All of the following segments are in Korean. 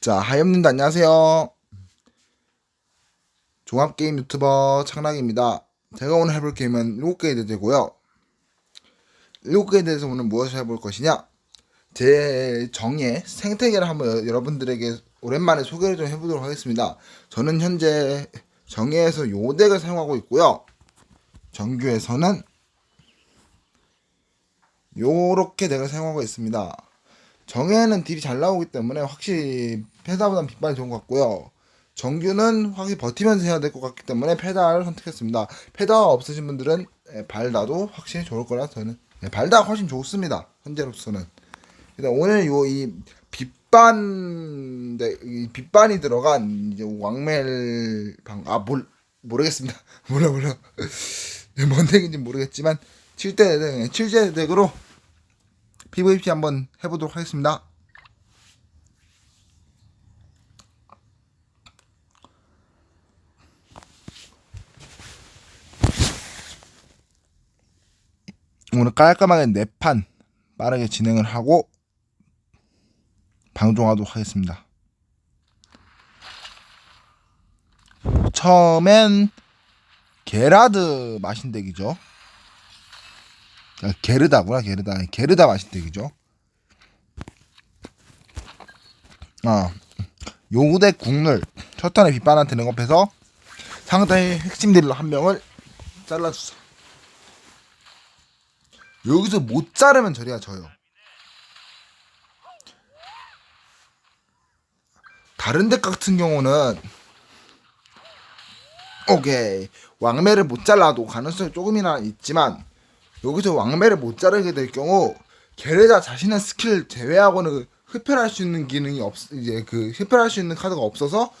자, 하염님도 안녕하세요. 종합게임 유튜버 창락입니다. 제가 오늘 해볼 게임은 7개에 되고요. 7개에 대해서 오늘 무엇을 해볼 것이냐? 제 정예 생태계를 한번 여- 여러분들에게 오랜만에 소개를 좀 해보도록 하겠습니다. 저는 현재 정예에서 요 덱을 사용하고 있고요. 정규에서는 요렇게 덱을 사용하고 있습니다. 정예는 딜이 잘 나오기 때문에 확실히 페다보단 빗발이 좋은 것 같고요. 정규는 확실히 버티면서 해야 될 것 같기 때문에 페다를 선택했습니다. 페다가 없으신 분들은 예, 발다도 확실히 좋을 거라 저는 예, 발다가 훨씬 좋습니다. 현재로서는. 일단 오늘 요 이 빗반 네, 이 빗반이 들어간 이제 왕멜 방아뭘 모르겠습니다. 몰라 몰라. 네, 뭔 덱인지 모르겠지만 7대 덱 7제 덱으로 PVP 한번 해보도록 하겠습니다. 오늘 깔끔하게 네판 빠르게 진행을 하고 방송하도록 하겠습니다. 처음엔 게라드 마신덱이죠. 아, 게르다구나 게르다 게르다 마신덱이죠. 아 요구대 국룰 첫 턴에 빗반한테 능업해서 상대의 핵심 딜러 한 명을 잘라주세요. 여기서 못 자르면 저리가 져요. 다른 덱 같은 경우는 오케이 왕매를 못 잘라도 가능성이 조금이나 있지만 여기서 왕매를 못 자르게 될 경우 게레다 자신의 스킬 제외하고는 흡혈할 수 있는 기능이 없 이제 그 흡혈할 수 있는 카드가 없어서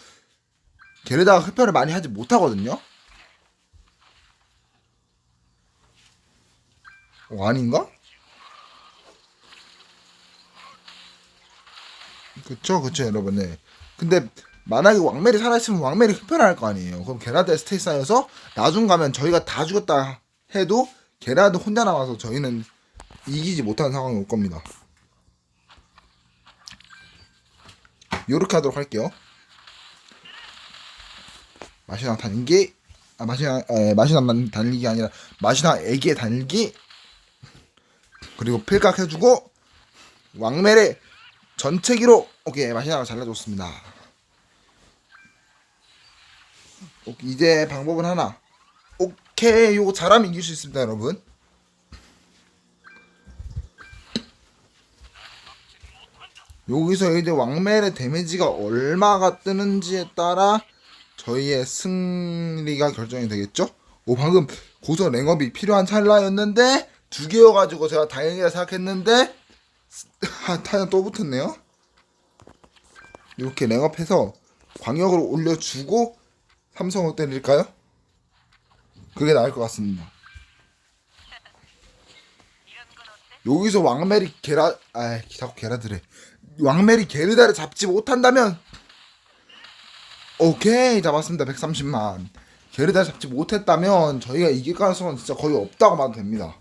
게레다가 흡혈을 많이 하지 못하거든요. 어, 아닌가? 그쵸 그쵸 여러분 네. 근데 만약에 왕멜이 살아있으면 왕멜이 흡혈할 거 아니에요 그럼 게라드 스테이 쌓여서 나중 가면 저희가 다 죽었다 해도 게라드 혼자 남아서 저희는 이기지 못하는 상황이 올 겁니다. 요렇게 하도록 할게요. 마시나 달기? 아 마시나 에, 마시나만 달리기 아니라 마시나 애기의 달기? 그리고 필각 해주고 왕멜의 전체기로 오케이 마시나가 잘라줬습니다. 오케이, 이제 방법은 하나. 오케이 요거 잘하면 이길 수 있습니다 여러분. 여기서 이제 왕멜의 데미지가 얼마가 뜨는지에 따라 저희의 승리가 결정이 되겠죠? 오 방금 고서 랭업이 필요한 찰나였는데 두 개여가지고 제가 다행이라 생각했는데 아, 타이어 또 붙었네요. 이렇게 랭업해서 광역으로 올려주고 삼성으로 때릴까요? 그게 나을 것 같습니다. 여기서 왕멜이 게라 아 자꾸 게라드래. 왕멜이 게르다를 잡지 못한다면 오케이 잡았습니다 130만 게르다 잡지 못했다면 저희가 이길 가능성은 진짜 거의 없다고 봐도 됩니다.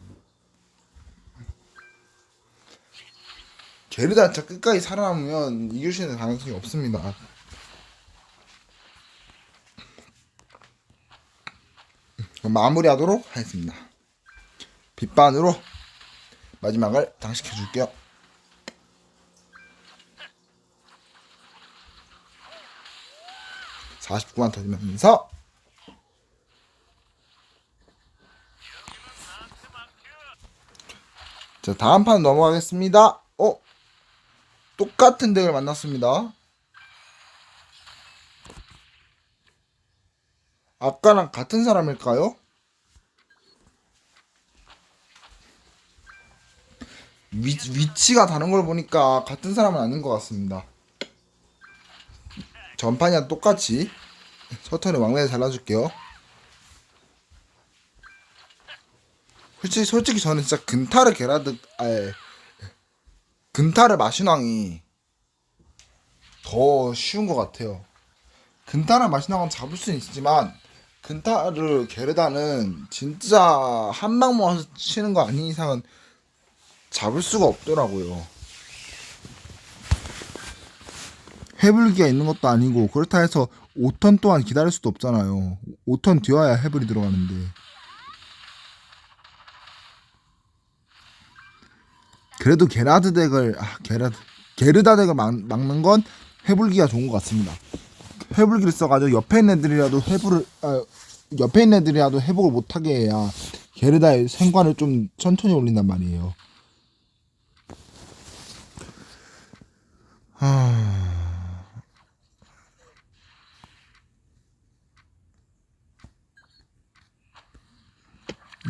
게르다 진짜 끝까지 살아남으면 이길 수 있는 가능성이 없습니다. 그럼 마무리하도록 하겠습니다. 빗반으로 마지막을 장식해 줄게요. (49만) 터지면서 자 다음 판 넘어가겠습니다 어 똑같은 덱을 만났습니다. 아까랑 같은 사람일까요? 위, 위치가 다른 걸 보니까 같은 사람은 아닌 것 같습니다. 전판이랑 똑같이 서턴에 왕래를 잘라줄게요. 솔직히, 솔직히 저는 진짜 근타르 게라드, 아예 근타르 마신왕이 더 쉬운 것 같아요. 근타르 마신왕은 잡을 수는 있지만 근타르 게르다는 진짜 한 방 모아서 치는 거 아닌 이상은 잡을 수가 없더라고요. 해불기가 있는 것도 아니고 그렇다 해서 5턴 동안 기다릴 수도 없잖아요. 5턴 뒤어야 해불이 들어가는데. 그래도 게라드 덱을 아 게라드 게르다 덱을 막, 막는 건 해불기가 좋은 것 같습니다. 해불기를 써가지고 옆에 있는 애들이라도 해불을 아, 옆에 있는 애들이라도 회복을 못하게 해야 게르다의 생관을 좀 천천히 올린단 말이에요. 하...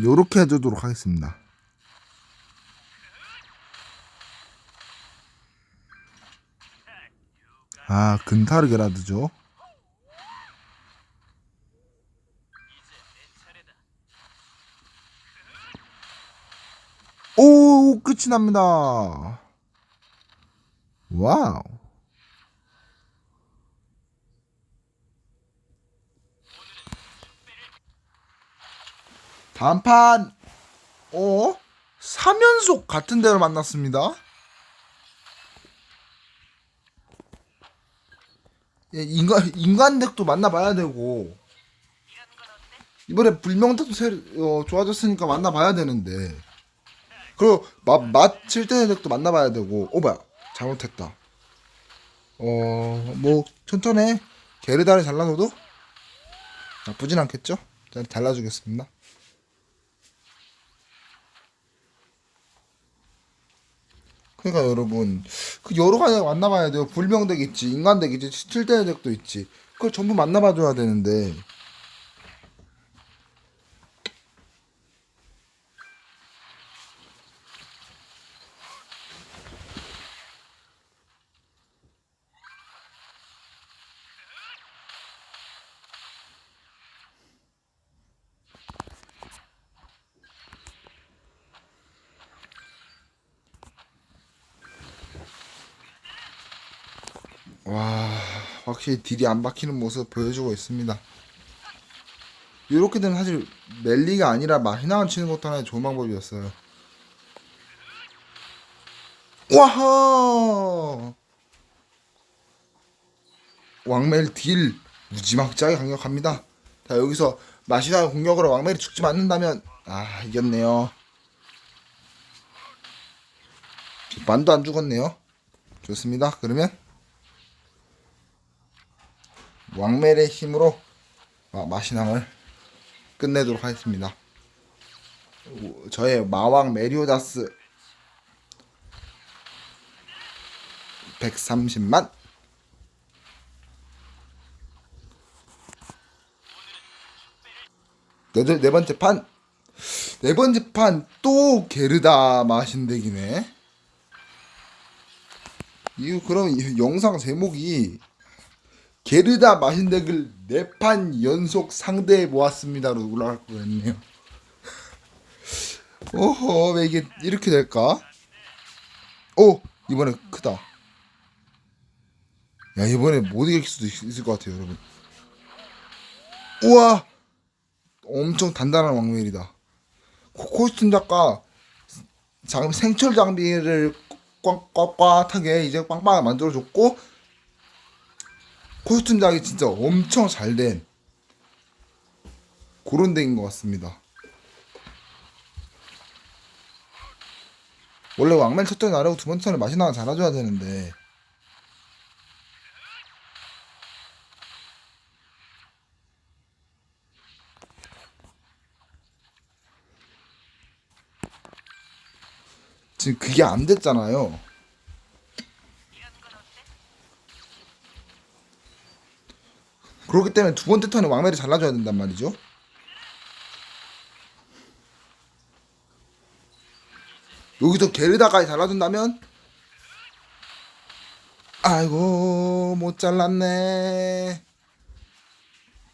요렇게 해주도록 하겠습니다. 아, 근타르 게라드죠. 오, 끝이 납니다. 와우. 다음 판, 어? 3연속 같은 데를 만났습니다. 예, 인간, 인간 덱도 만나봐야 되고, 이번에 불명탁도 새, 어, 좋아졌으니까 만나봐야 되는데, 그리고 맛, 맛 7대 덱도 만나봐야 되고, 오, 뭐야. 잘못했다. 어, 뭐, 천천히 해. 게르다를 잘라줘도 나쁘진 않겠죠? 자, 잘라주겠습니다. 그러니까 여러분 그 여러 가지 만나봐야 돼요. 불명덱 있지, 인간덱 있지, 7대 덱도 있지. 그걸 전부 만나봐줘야 되는데 와 확실히 딜이 안 박히는 모습 보여주고 있습니다. 이렇게 되면 사실 멜리가 아니라 마히나만 치는 것도 하나의 좋은 방법이었어요. 와하 왕멜 딜 무지막지하게 강력합니다. 자 여기서 마시나 공격으로 왕멜이 죽지 않는다면 아 이겼네요. 반도 안 죽었네요. 좋습니다. 그러면 왕멜의 힘으로 마- 마시낭을 끝내도록 하겠습니다. 오, 저의 마왕 메리오다스 130만 네, 네 번째 판. 네 번째 판 또 게르다 마신덱이네. 이거 그럼 이 영상 제목이 게르다 마신덱을 네판 연속 상대해 보았습니다로 올라갈 거였네요. 오호 왜 이게 이렇게 될까? 오 이번에 크다. 야 이번에 못 이길 수도 있- 있을 것 같아요 여러분. 우와 엄청 단단한 왕멜이다. 코스튬 작가 장, 생철 장비를 꽉꽉꽉하게 이제 빵빵하게 만들어줬고 코스튬 작이 진짜 엄청 잘 된 그런 덱인 것 같습니다. 원래 왕멜 첫 턴에 나르고 두 번째 턴에 마시나가 잘해줘야 되는데 지금 그게 안 됐잖아요. 그렇기 때문에 두 번째 턴에 왕멜이 잘라줘야 된단 말이죠. 여기서 게르다까지 잘라준다면 아이고 못 잘랐네.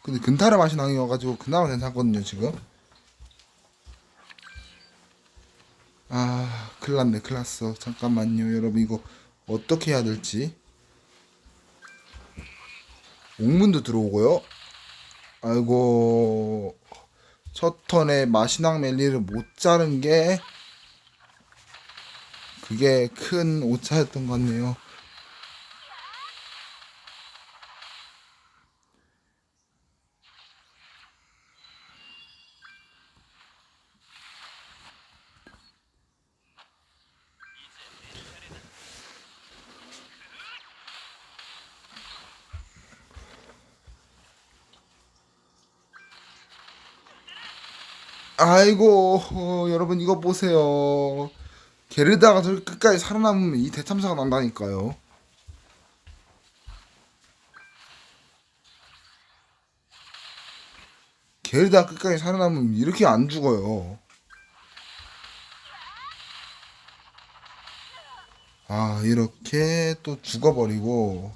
근데 근타르 맛이 나이어가지고 그나마 괜찮거든요 지금. 아 큰일났네 큰일났어 잠깐만요 여러분 이거 어떻게 해야 될지 옥문도 들어오고요. 아이고 첫 턴에 마시낭 멜리를 못 자른 게 그게 큰 오차였던 것 같네요 아이고 어, 여러분 이거 보세요. 게르다가 끝까지 살아남으면 이 대참사가 난다니까요. 게르다 끝까지 살아남으면 이렇게 안 죽어요. 아 이렇게 또 죽어버리고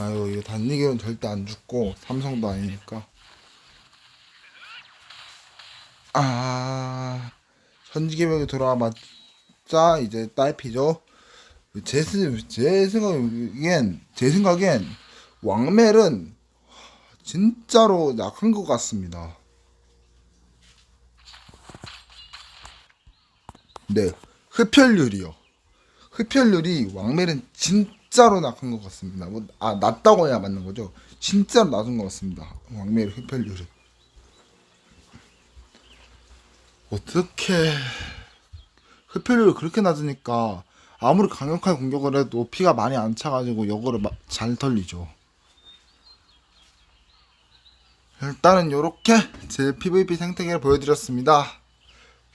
아유 이거 단니기는 절대 안 죽고 삼성도 아니니까. 아 현지개명이 돌아왔자 이제 딸피죠. 제, 스- 제 생각엔 제 생각엔 왕멜은 진짜로 약한 것 같습니다. 네 흡혈률이요. 흡혈률이 왕멜은 진 짜로 낮은 것 같습니다. 뭐, 아, 낮다고 해야 맞는 거죠. 진짜로 낮은 것 같습니다. 왕멜의 흡혈률이. 어떻게 흡혈률이 그렇게 낮으니까 아무리 강력하게 공격을 해도 피가 많이 안 차가지고 마- 잘 털리죠. 일단은 요렇게 제 PVP 생태계를 보여드렸습니다.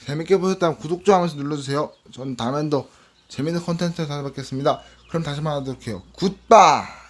재밌게 보셨다면 구독, 좋아요 눌러주세요. 전 다음엔 더 재밌는 컨텐츠를 찾아뵙겠습니다. 그럼 다시 만나도록 해요. 굿바이!